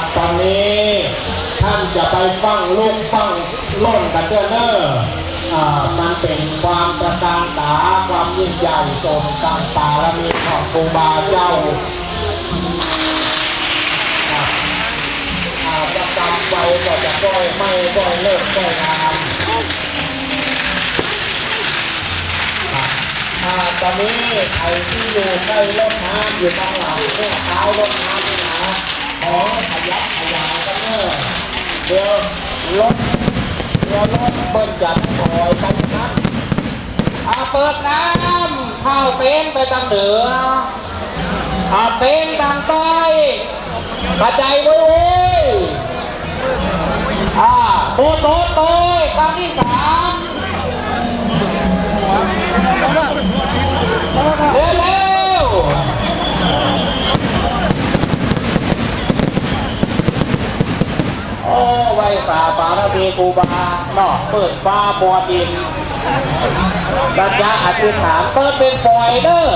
ครับตอนนี้ท่านจะไปฟังลูกฟังล่นกันเจ้าเนอร์อ่ามันเป็นความประการตาความยิ่งใหญ่ทรงตั้งปารมีของครูบาเจ้าครับอ่าจะกำไปก็จะก้อยไม่ก้อยเลิกก้อยงามครับอ่าตอนนี้ใครที่อยู่ใกล้รถน้ำอยู่ข้างหลังเนี่ยท้ายรถน้ำ ขอขยับขยายกันเนอะเดี๋ยวรถเดี๋ยวรถเบิ้ลจัดถอยไปนะอาเปิดน้ำข้าเป็นไปทางเหนืออาเป็นทางใต้กระจายไว้เว้ยอ่าโตโตโตยครั้งที่สามเร็วเร็วๆ โอ้ไว้ป่าป่าระเบ กูบาเนาะเปิดฟ้าบัวดินสัญญาอธิษฐานเปิดเป็นฝอยเด้อ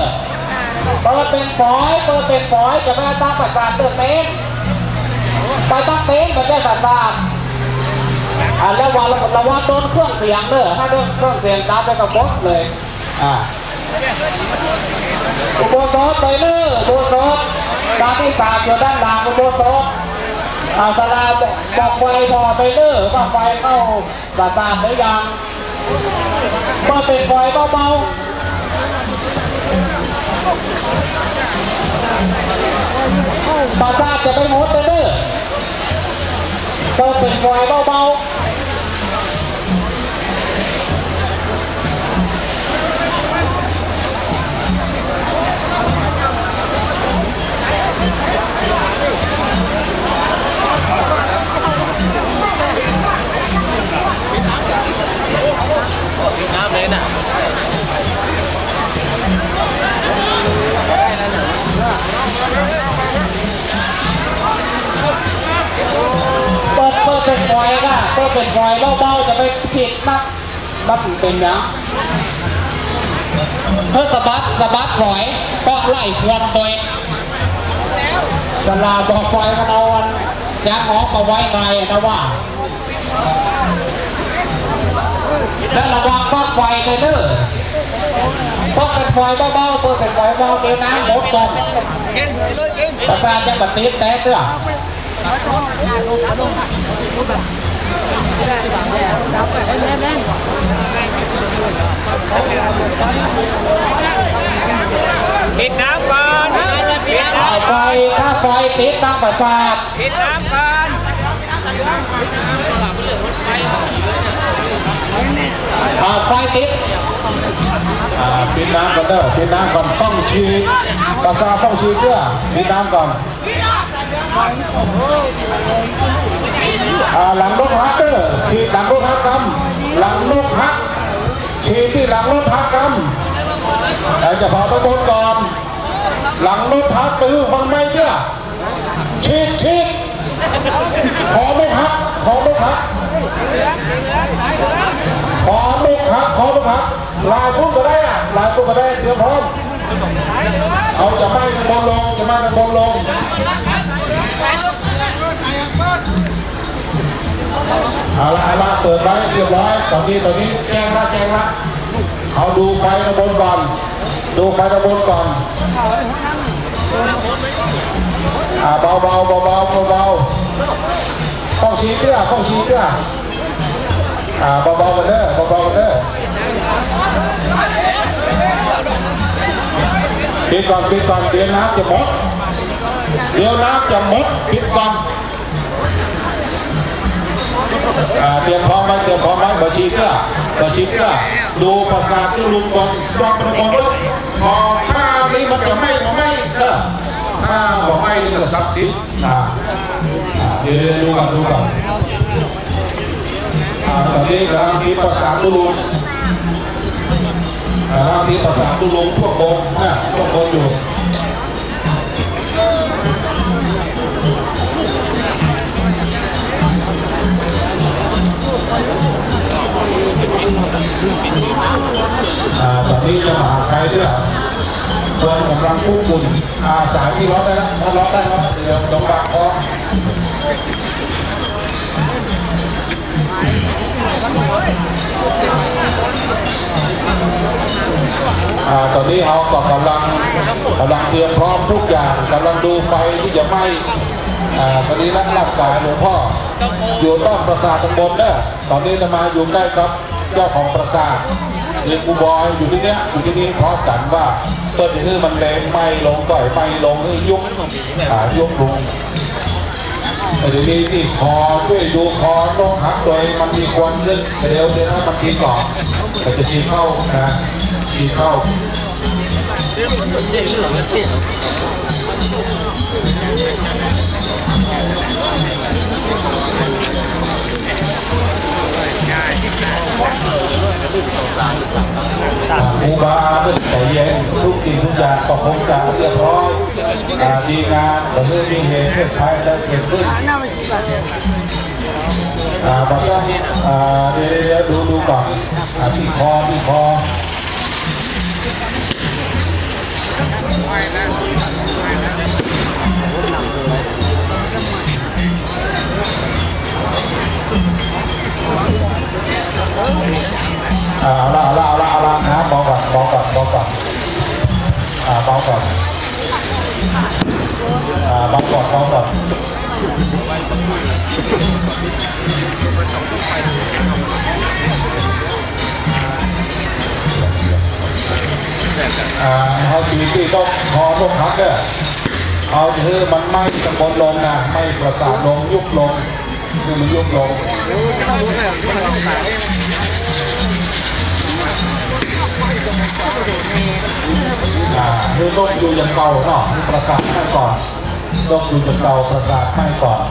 เปิดเป็นฝอยเปิดเป็นฝอยจะไม่ตั้งประสาทเติมเต็มไปตั้งเต็มมันได้ประสาทอ่าแล้ววันเราเราว่าโดนเครื่องเสียงเด้อถ้าโดนเครื่องเสียงตามไปกับมดเลยอ่าอุโบสถไปเด้ออุโบสถด้านที่สามอยู่ด้านหลังอุโบสถ อาสลาบอกไฟพอไปเนอร์ว่าไฟเข้าสาตามหรือยังมาเป็นไฟเบาๆปาซาจะไปหมดเตอร์ต้องเป็นไฟเบาๆ ก็เปิดเป็นไฟเบาๆจะไปฉีดนักนับเป็นยังเพื่อสะบัดสะบัดฝอยก็ไล่ควันตัวเองสลาบอกไฟมันเอาวันยางออกมาไว้ในนะว่าแล้วระวังฟักไฟเลยเด้อต้องเป็นไฟเบาๆเปิดเป็นไฟเบาเดี๋ยวน้ำหมดก่อนแต่แฟนจะแบบนี้แต่เตื้อ ปิดน้ำก่อนปิดน้เอาไฟถ้าไฟติดตั้งประสาทำปิดน้ำก่อนเอาไฟติดอ่าปิดน้ำก่อนเด้อปิดน้ำก่อนต้องฉีดภาษาต้องฉีดเพื่อปิดน้ำก่อนอ่า หลังรถฮักเด้อฉีดหลังรถฮักกำหลังรถฮักฉีดที่หลังรถฮักกำแต่จะพอไปบนก่อน หลังรถฮักตื้อฟังไม่เด้อฉีดฉีดขอไม่ฮักขอไม่ฮักขอลูกครับขอลูกครับลายพูดก็ได้อะลายพูดก็ได้เตรียมพร้อมเอาจะไม่เป็นลงจะไม่เป็นลง เอาละเอาละเปิดไว้เรียบร้อยตอนนี้ตอนนี้แจ้งละแจ้งละเอาดูไฟระบนก่อนดูไฟระบนก่อนอ่าเบาเบาเบาเบาเบาต้องชี้เตื้อต้องชี้เตื้ออ่าเบาๆกันเด้อเบาๆกันเด้อปิดก่อนปิดก่อนเดี๋ยวน้ำจะหมดเดี๋ยวน้ำจะหมดปิดก่อน อ่าเตรียมพร้อมไว้เตรียมพร้อมไว้บัชีเพื่อบัชีเพื่อดูภาษาที่ลุงบอกบอกประกอบรถพอถ้านี้มันจะไม่ไม่เด้อถ้าบอกไม่นี่ก็ศักดิ์สิทธิ์อ่าเดี๋ยวดูก่อนดูก่อนอ่าตอนนี้กำลังมีภาษาตุลุงกำลังมีภาษาตุลุงพวกบงนะพวกบงอยู่ มหาใควยตัวกำลังควบคุมอ่าสายที่ล็อกได้แล้วล็อกได้แล้วเดี๋ยวต้องบังคออ่าตอนนี้เขาก็กำลังกำลังเตรียมพร้อมทุกอย่างกำลังดูไฟที่จะไหม้ตอนนี้นักร่างกายหลวงพ่อ อยู่ต้นปราสาทตำบลเด้อตอนนี้จะมาอยู่ใกล้กับเจ้าของปราสาท ยนกูบอยอยู่ที่เนี้ยอยู่ที่นี่พร้อมกันว่าต้นนี้มันแรงไม้ลงต่อยไม้ลงให้ยุบอ่ายุบลงแต่เดี๋ยวนี้ที่คอช่วยดูคอนกหักตัวเองมันมีควันขึ้นเดี๋ยวเดี๋ยวถ้ามันทีก่อนแต่จะชี้เข้านะชี้เข้าเครูบาเมื่อใจเย็นทุกสิ่งทุกอย่างก็คงจะเรียบร้อยดีงานแต่เมื่อมีเหตุเพศภัยและเกิดขึ้นอ่าบอกว่าอ่าเดี๋ยวเดี๋ยวดูดูก่อนที่คอที่คอ อ่าเอาสีที่ต้องคอต้องพักเด้อเอาคือมันไม้ตะบนลงนะไม้ประสาทลงยุบลงคือมันยุบลงอ่าคือต้องอยู่อย่างเก่าเนาะประสาทไหม้ก่อน ต้องอยู่อย่างเก่าประสาทไหม้ก่อน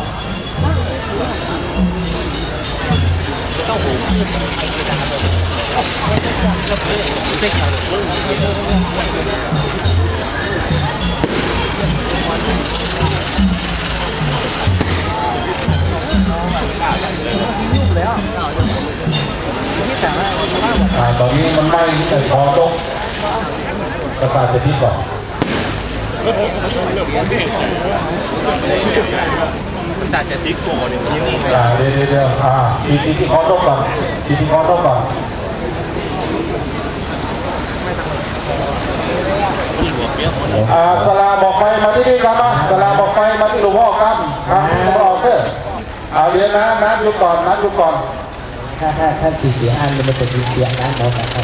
อ่าตอนนี้มันไหม้แต่คอตกประสาทจะที่ก่อน ประสาทจะติ๊กโกเนี่ยที่นี่อ่าเดี๋ยวเดี๋ยวอ่าทีทีที่คอตกก่อนทีที่คอตกก่อนที่หัวเปี้ยหมดอ่าสลาบอกไฟมาที่นี่ครับอะสลาบอกไฟมาที่หลวงพ่อครับครับหลวงพ่อเด้ออ่าเรียนนะนัดดูก่อนนัดดูก่อนถ้าถ้าถ้าสีเสียอันมันจะมีเสียงนโน้นนะครับ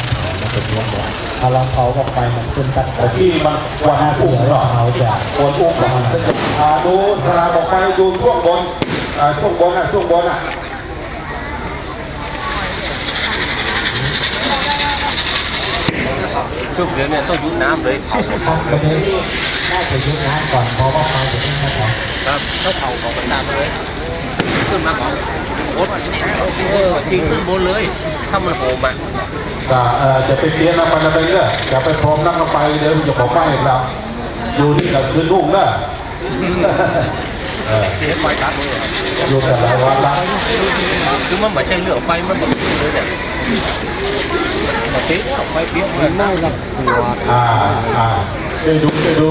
มันจะเสียงหมดพอลองเผาออกไปมันขึ้นตั้งแต่ที่มันวันอุ้มเนาะเขาจะวันอุ้มก่อนอ่าดูสลาบอกไฟดูช่วงบนช่วงบนอะช่วงบนอะคือเดี๋ยวเนี่ยต้องยุบน้ำเลยเผาครับประเด็นนี้น่าจะยุบน้ำก่อนเพราะว่าไฟจะขึ้นมาก่อนครับต้องเผาของประสาทเลยขึ้นมาก่อนโอ๊ตเออทิ้งขึ้นบนเลย ถ้ามันโหมอะ ก็เอ่อจะไปเปลี่ยนน้ำมันอะไรเนอะอย่าไปพรมน้ำลงไปเดี๋ยวจะบอกไม่ครับอยู่นี่กับคือนุ่งเนอะเออเสียไฟตัดเลยอะอยู่แต่ละวันละคือมันไม่ใช่เรื่องไฟมันแบบเลยเนี่ยปกติไฟเปี้ยเหมือนไม่หรอกตัวอ่าอ่าช่วยดูช่วยดู